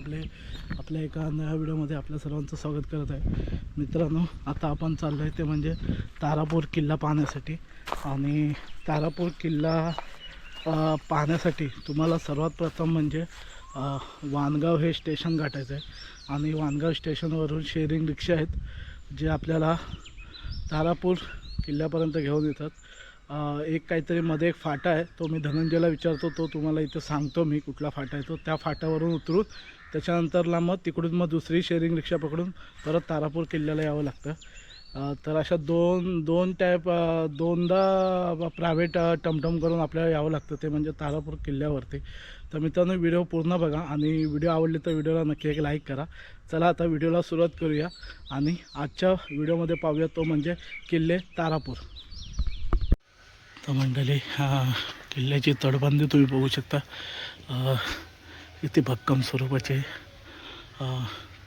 आपले आपल्या एका नव्या व्हिडिओमध्ये आपल्या सर्वांचं स्वागत करत आहे. मित्रांनो आता आपण चाललो आहे ते म्हणजे तारापूर किल्ला पाहण्यासाठी. आणि तारापूर किल्ला पाहण्यासाठी तुम्हाला सर्वात प्रथम म्हणजे वानगाव हे स्टेशन गाठायचं आहे आणि वानगाव स्टेशनवरून शेअरिंग रिक्षा आहेत जे आपल्याला तारापूर किल्ल्यापर्यंत घेऊन येतात. एक काहीतरी मध्ये एक फाटा आहे तो मी धनंजयला विचारतो तो तुम्हाला इथं सांगतो मी कुठला फाटा आहे. तो त्या फाट्यावरून उतरून त्याच्यानंतरला मग तिकडून मग दुसरी शेअरिंग रिक्षा पकडून परत तारापूर किल्ल्याला यावं लागतं. तर अशा दोन दोन टाईप दोनदा प्रायव्हेट टमटम करून आपल्याला यावं लागतं ते म्हणजे तारापूर किल्ल्यावरती. तर मित्रांनो व्हिडिओ पूर्ण बघा आणि व्हिडिओ आवडले तर व्हिडिओला नक्की एक लाईक करा. चला आता व्हिडिओला सुरुवात करूया आणि आजच्या व्हिडिओमध्ये पाहूया तो म्हणजे किल्ले तारापूर. तर मंडळी किल्ल्याची तडबंदी तुम्ही बघू शकता. इथे भक्कम स्वरूपाचे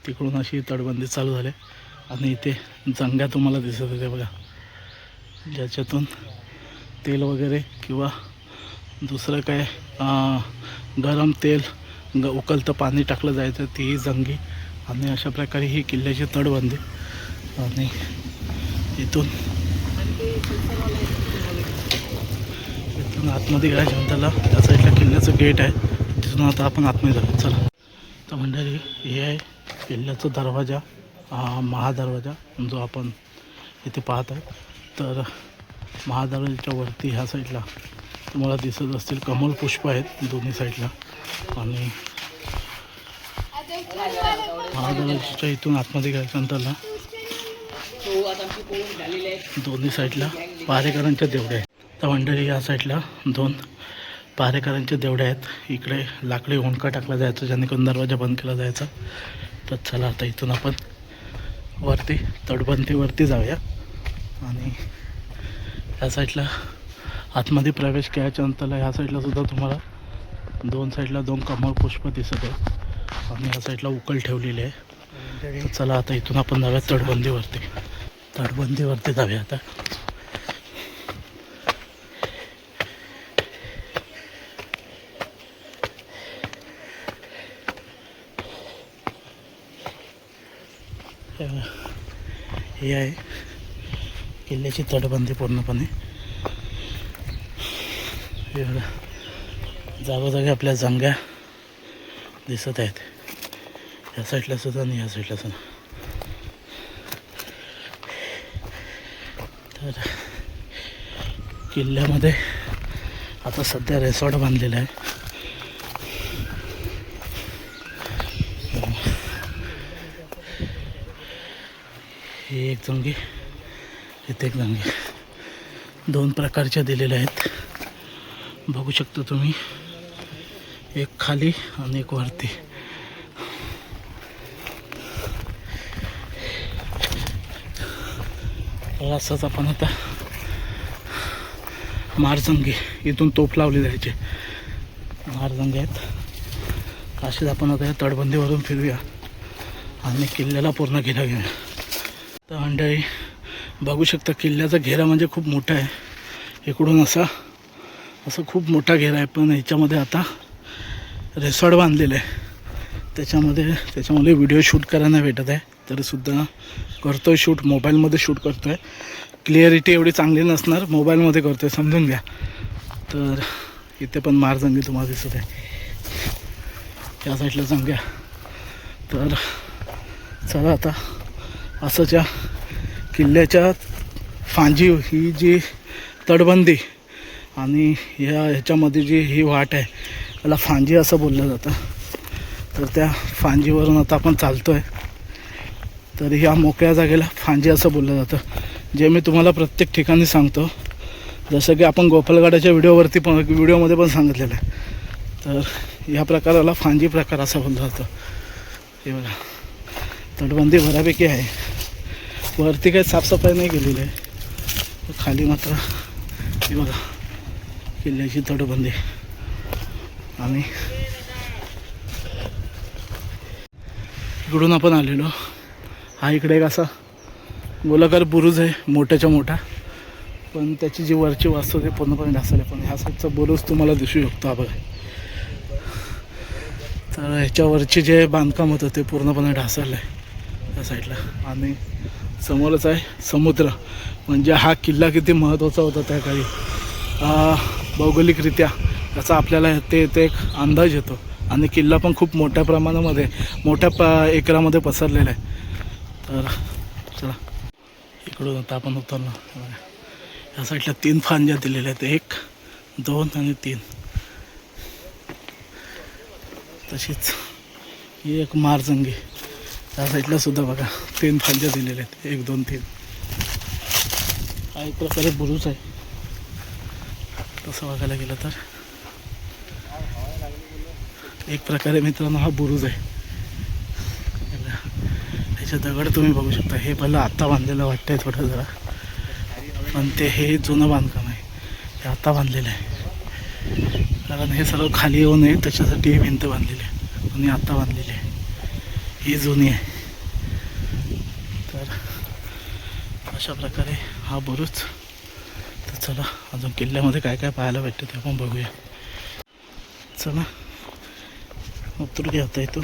तिकडून अशी तडबंदी चालू झाली. आणि इथे जंग्या तुम्हाला दिसत होते बघा. ज्याच्यातून तेल वगैरे किंवा दुसरं काय गरम तेल ग उकलतं पाणी टाकलं जायचं तीही जंगी. आणि अशा प्रकारे ही किल्ल्याची तडबंदी आणि इथून इथून आतमध्ये गेल्याच्या जनताला त्या साईडला किल्ल्याचं गेट आहे. तिथून आता आपण आतमध्ये जाऊ चला. तर मंडळी हे आहे किल्ल्याचा दरवाजा हा महादरवाजा जो आपण इथे पाहत आहे तर महादरवाजाच्या वरती ह्या साईडला तुम्हाला दिसत असतील कमल पुष्प आहेत दोन्ही साईडला. आणि महादरवाजाच्या इथून आतमध्ये गेल्याच्या नंतरला दोन्ही साईडला पारेकरांच्या देवड्या आहेत. तर मंडळी या साईडला दोन पारेकरांच्या देवड्या आहेत. इकडे लाकडी ओंडका टाकला जायचा जेणेकरून दरवाजा बंद केला जायचा. तर चला आता इथून आपण वरती तटबंदीवरती जाऊया. आणि ह्या साईडला आतमध्ये प्रवेश केल्याच्या नंतरला ह्या साईडला सुद्धा तुम्हाला दोन साईडला दोन कमळ पुष्प दिसत आहे आणि ह्या साईडला उकल ठेवलेली आहे. चला आता इथून आपण जाऊया तटबंदीवरती. तटबंदीवरती जाऊया आता. हे आहे. किल्ल्याची तटबंदी पूर्णपणे. जागोजागी आपल्या जंग्या दिसत आहेत. ह्या साईडला सुद्धा आणि ह्या साईडला सुद्धा. तर किल्ल्यामध्ये आता सध्या रेसॉर्ट बांधलेलं आहे. हे एक जंगी इथे एक जंगी दोन प्रकारच्या दिलेल्या आहेत. बघू शकता तुम्ही एक खाली आणि एक वरती. असंच आपण आता मारजंगी इथून तोफ लावली जायचे. मारजंगी आहेत. असेच आपण आता या तटबंदीवरून फिरूया. आणि किल्ल्याला पूर्ण केला घेऊया मंडळी बघू शकता किल्ल्याचा घेरा म्हणजे खूप मोठा आहे. इकडून असा असं खूप मोठा घेरा आहे पण ह्याच्यामध्ये आता रेसॉर्ट बांधलेलं आहे. त्याच्यामध्ये त्याच्यामध्ये व्हिडिओ शूट करायला भेटत आहे. तरीसुद्धा करतो आहे शूट मोबाईलमध्ये शूट करतो आहे क्लिअरिटी एवढी चांगली नसणार मोबाईलमध्ये करतो आहे समजून घ्या. तर इथे पण मार जंगी तुम्हाला दिसत आहे. या साईडला जंग्या तर चला आता असंच या किल्ल्याच्या फांजी ही जी तटबंदी आणि ह्या ह्याच्यामध्ये जी ही वाट आहे त्याला फांजी असं बोललं जातं. तर त्या फांजीवरून आता आपण चालतो आहे तर ह्या मोकळ्या जागेला फांजी असं बोललं जातं. जे मी तुम्हाला प्रत्येक ठिकाणी सांगतो जसं की आपण गोपालगडाच्या व्हिडिओवरती पण व्हिडिओमध्ये पण सांगितलेलं आहे. तर ह्या प्रकाराला फांजी प्रकार असं बोललं जातं. हे बघा तटबंदी बऱ्यापैकी आहे. वरती काही साफसफाई नाही केलेली आहे. खाली मात्र हे बघा किल्ल्याची तटबंदी. आणि इकडून आपण आलेलो. हा इकडे एक असा गोलाकार बुरुज आहे मोठ्याच्या मोठा पण त्याची जी वरची वास्तू ते पूर्णपणे ढासले पण ह्या साईडचा बुरुज तुम्हाला दिसू शकतो हा बघा. तर ह्याच्यावरचे जे बांधकाम होतं ते पूर्णपणे ढासळलं आहे त्या साईडला. आणि समोरच आहे. समुद्र. म्हणजे हा किल्ला किती महत्त्वाचा होता त्या काळी. भौगोलिकरित्या त्याचा आपल्याला ते ते एक अंदाज येतो. आणि किल्ला पण खूप मोठ्या प्रमाणामध्ये मोठ्या प एकरामध्ये पसरलेला आहे. तर चला इकडून आता आपण उतरलो. या साईडला तीन फांज्या दिलेल्या आहेत. एक दोन आणि तीन. तशीच ही एक मारजंगी. त्या साईडला सुद्धा बघा तीन फांद्या दिलेल्या आहेत. एक दोन तीन. हा एक प्रकारे बुरुज आहे. तसं बघायला गेलं तर. एक प्रकारे मित्रांनो हा बुरुज आहे. ह्याच्या त्याचे दगड तुम्ही बघू शकता. हे पहिलं आत्ता बांधलेलं वाटतंय थोडं जरा. पण ते हे जुनं बांधकाम आहे. हे आत्ता बांधलेलं आहे. कारण हे सर्व खाली येऊ नये त्याच्यासाठी ही भिंत बांधलेली आहे. आणि आत्ता बांधलेली आहे. ही जुनी आहे. तर अशा प्रकारे हा बुरुज. तर चला अजून किल्ल्यामध्ये काय काय पाहायला भेटतं ते आपण बघूया. चला उतरूया आता इथून.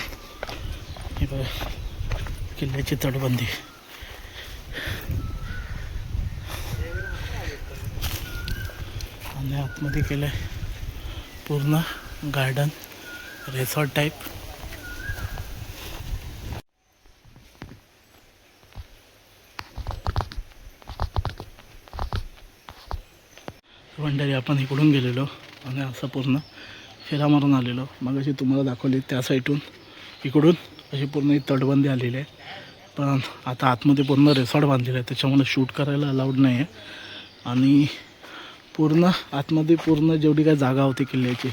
हे बघा किल्ल्याची तटबंदी. आणि आतमध्ये केलं आहे पूर्ण गार्डन रेसॉर्ट टाईप मंडळी आपण इकडून गेलेलो. आणि असं पूर्ण फेरा मारून आलेलो. मग अशी तुम्हाला दाखवली त्या साईडून. इकडून अशी पूर्ण ही तटबंदी आलेली आहे. पण आता आतमध्ये पूर्ण रेसॉर्ट बांधलेलं आहे. त्याच्यामुळे शूट करायला अलाउड नाही आहे आणि पूर्ण आतमध्ये पूर्ण जेवढी काय जागा होती किल्ल्याची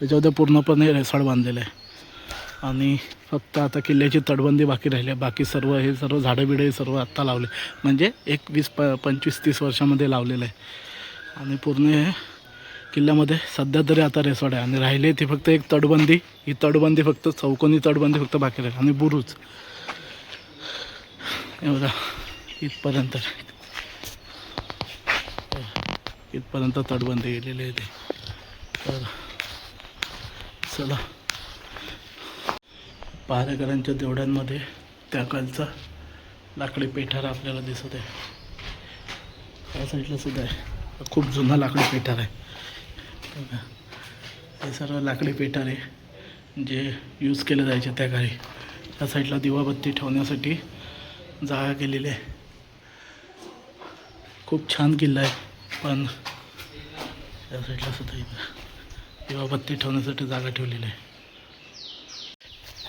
त्याच्यामध्ये पूर्णपणे रेसॉर्ट बांधलेलं आहे. आणि फक्त आता किल्ल्याची तटबंदी बाकी राहिली आहे. बाकी सर्व हे सर्व झाडं बिडं हे सर्व आत्ता लावले. म्हणजे एक वीस प पंचवीस तीस वर्षामध्ये लावलेलं आहे. आणि पूर्ण हे किल्ल्यामध्ये सध्या तरी आता रेसॉर्ट आहे. आणि राहिले ती फक्त एक तटबंदी. ही तटबंदी फक्त चौकोनी तटबंदी फक्त बाकी राहील. आणि बुरुज. एवढा इथपर्यंत. इथपर्यंत तटबंदी गेलेली आहे ती. तर चला. पहारेकरांच्या देवड्यांमध्ये त्या कालचा लाकडी पेठारा आपल्याला दिसत आहे. त्या साईडला सुद्धा आहे. खूप जुना लाकडी पेठार आहे. हे सर्व लाकडी पेठारे जे यूज केले जायचे त्या काळी त्या साईडला दिवाबत्ती ठेवण्यासाठी जागा केलेली आहे. खूप छान किल्ला आहे पण त्या साईडला सुद्धा इथं दिवाबत्ती ठेवण्यासाठी जागा ठेवलेली आहे.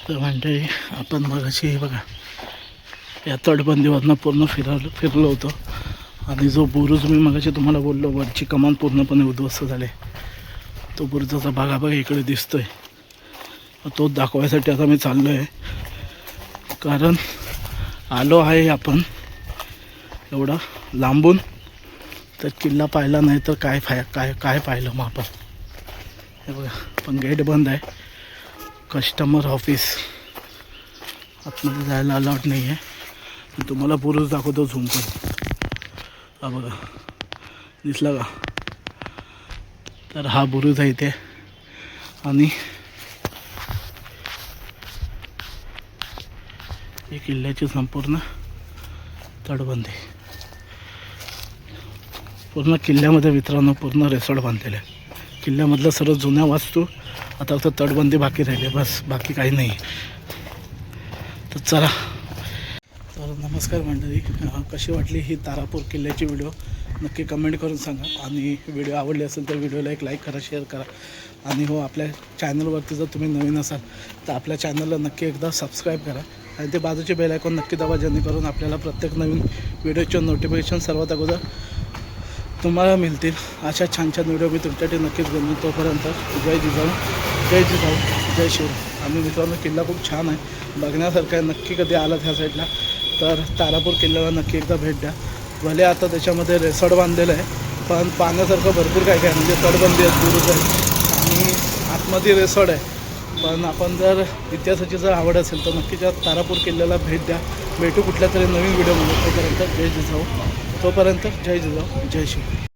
तर म्हणते आपण मगाशी हे बघा या तटबंदीवरनं पूर्ण फिरलो फिरलो होतो. आणि जो बुरुज मी मगाशी तुम्हाला बोललो वरची कमान पूर्णपणे उद्ध्वस्त झाले. तो बुरुजाचा भागा बघा इकडे दिसतोय. तो दाखवायसाठी आता मी चाललो आहे कारण आलो आहे आपण एवढा लांबून. तर किल्ला पाहिला नाही तर काय फाय काय काय पाहिलं मग आपण? हे बघा पण गेट बंद आहे. कस्टमर ऑफिस आतमध्ये जायला अलाउड नाही आहे मी तुम्हाला पुरुष दाखवतो झूम पण. हा बघा. दिसला का? तर हा बुरुज आहे इथे. आणि हे किल्ल्याची संपूर्ण तटबंदी. पूर्ण किल्ल्यामध्ये मित्रांनो पूर्ण रेसॉर्ट बांधलेलं आहे. किल्ल्यामधलं सर्व जुन्या वास्तू आता फक्त तटबंदी बाकी राहिली बस बाकी काही नाही. तर चला. तर नमस्कार मंडळी. कशी वाटली ही तारापूर किल्ल्याची व्हिडिओ? नक्की कमेंट करून सांगा. आणि व्हिडिओ आवडले असेल तर व्हिडिओला एक लाईक करा शेअर करा. आणि हो आपल्या चॅनलवरती जर तुम्ही नवीन असाल तर आपल्या चॅनलला नक्की एकदा सबस्क्राईब करा. आणि ते बाजूचे बेल आयकॉन नक्की दाबा जेणेकरून आपल्याला प्रत्येक नवीन व्हिडिओचे नोटिफिकेशन सर्वात अगोदर तुम्हाला मिळतील. अशा छान छान व्हिडिओ मी तुमच्यासाठी नक्कीच बनवून. तोपर्यंत जय जिजाऊ जय जिजाऊ जय शिव. आणि मित्रांनो किल्ला खूप छान आहे. बघण्यासारखं आहे. नक्की कधी आलात ह्या साईडला तर तारापूर किल्ल्याला नक्की एकदा भेट द्या. भले आता त्याच्यामध्ये रेसॉर्ट बांधलेलं आहे पण पाहण्यासारखं भरपूर काय काय म्हणजे तटबंदी आहे दुरुस्त आहे आणि आतमध्ये रेसॉर्ट आहे. पण आपण जर इतिहासाची जर आवड असेल तर नक्की त्या तारापूर किल्ल्याला भेट द्या. भेटू कुठल्या तरी नवीन व्हिडिओमध्ये तोपर्यंत जय जिजाऊ. तोपर्यंत जय जिजाऊ. जय शिव.